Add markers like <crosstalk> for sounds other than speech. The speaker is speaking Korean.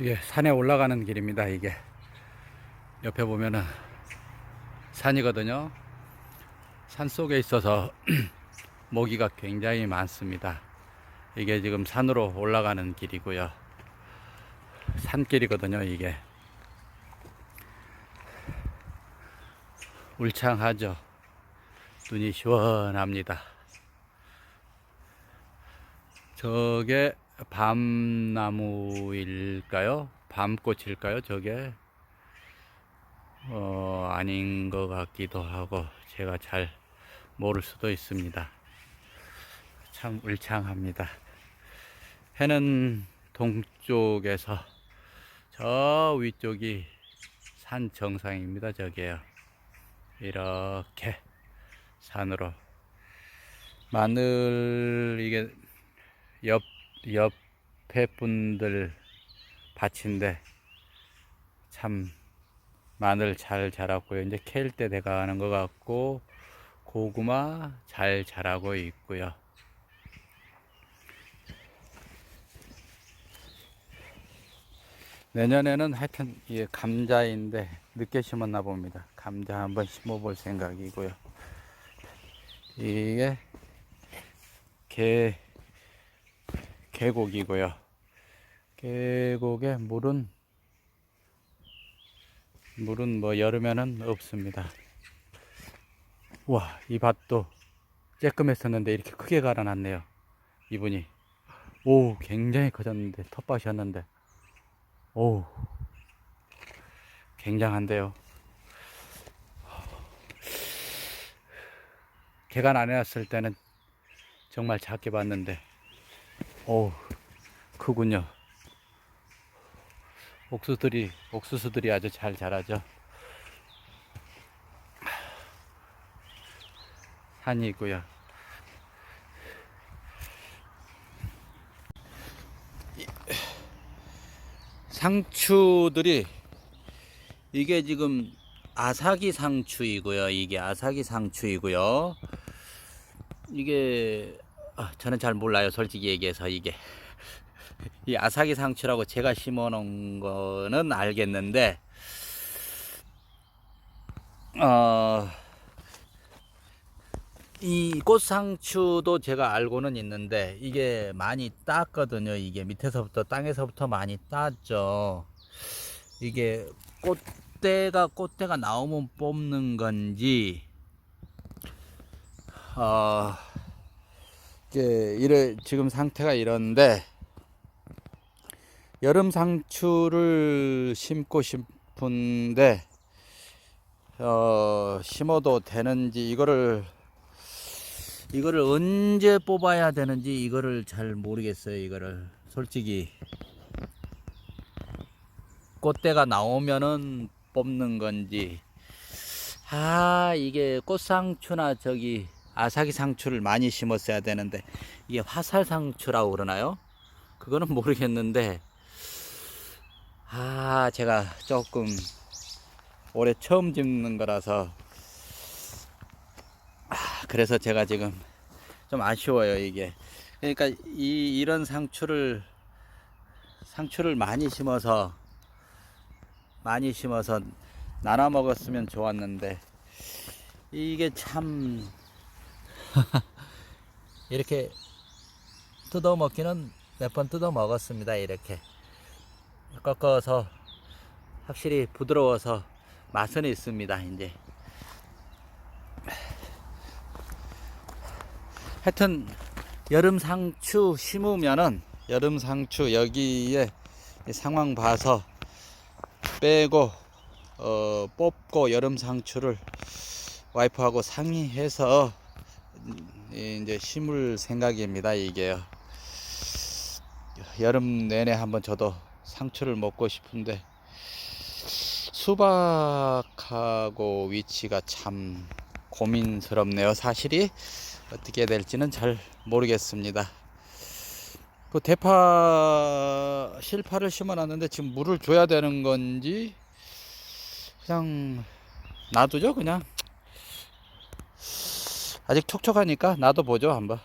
이게 산에 올라가는 길입니다. 이게 옆에 보면은 산이거든요. 산 속에 있어서 <clears throat> 모기가 굉장히 많습니다. 이게 지금 산으로 올라가는 길이고요. 산길이거든요. 이게 울창하죠. 눈이 시원합니다. 저게 밤나무일까요? 밤꽃일까요? 저게 어, 아닌 것 같기도 하고 제가 잘 모를 수도 있습니다. 참 울창합니다. 해는 동쪽에서 저 위쪽이 산 정상입니다. 저게요. 이렇게 산으로 마늘 이게 옆 옆에 분들 밭인데 참 마늘 잘 자랐고요. 이제 캘 때 돼가는 것 같고 고구마 잘 자라고 있고요. 내년에는 하여튼 이게 감자인데 늦게 심었나 봅니다. 감자 한번 심어볼 생각이고요. 이게 개 계곡이고요. 계곡에 물은 물은 뭐 여름에는 없습니다. 와, 이 밭도 쬐끔했었는데 이렇게 크게 갈아놨네요. 이분이. 오, 굉장히 커졌는데, 텃밭이었는데. 오, 굉장한데요. 개간 안 해놨을 때는 정말 작게 봤는데, 오, 크군요. 옥수수들이, 옥수수들이 아주 잘 자라죠. 산이 있고요. 이- 상추들이 이게 지금 아사기 상추이고요. 이게 아사기 상추이고요. 이게 아, 저는 잘 몰라요. 솔직히 얘기해서 이게 이 아사기 상추라고 제가 심어 놓은 거는 알겠는데 어, 이 꽃상추도 제가 알고는 있는데 이게 많이 땄거든요. 이게 밑에서부터 땅에서부터 많이 땄죠. 이게 꽃대가 꽃대가 나오면 뽑는 건지 어 이게 이래 지금 상태가 이런데 여름 상추를 심고 싶은데 어 심어도 되는지 이거를 이거를 언제 뽑아야 되는지 이거를 잘 모르겠어요. 이거를 솔직히 꽃대가 나오면은 뽑는 건지 아 이게 꽃상추나 저기 아사기 상추를 많이 심었어야 되는데 이게 화살 상추라고 그러나요? 그거는 모르겠는데 아 제가 조금 올해 처음 심는 거라서 아, 그래서 제가 지금 좀 아쉬워요 이게 그러니까 이 이런 상추를 상추를 많이 심어서 많이 심어서 나눠 먹었으면 좋았는데 이게 참 <laughs> 이렇게 뜯어 먹기는 몇 번 뜯어 먹었습니다 이렇게. 꺾어서 확실히 부드러워서 맛은 있습니다 이제. 하여튼 여름 상추 심으면은 여름 상추 여기에 이 상황 봐서 빼고 어, 뽑고 여름 상추를 와이프하고 상의해서 음, 이제 심을 생각입니다 이게요 여름 내내 한번 저도 상추를 먹고 싶은데 수박하고 위치가 참 고민스럽네요. 사실이 어떻게 될지는 잘 모르겠습니다. 그 대파 실파를 심어놨는데 지금 물을 줘야 되는 건지 그냥 놔두죠 그냥 아직 촉촉하니까 놔둬 보죠 한번.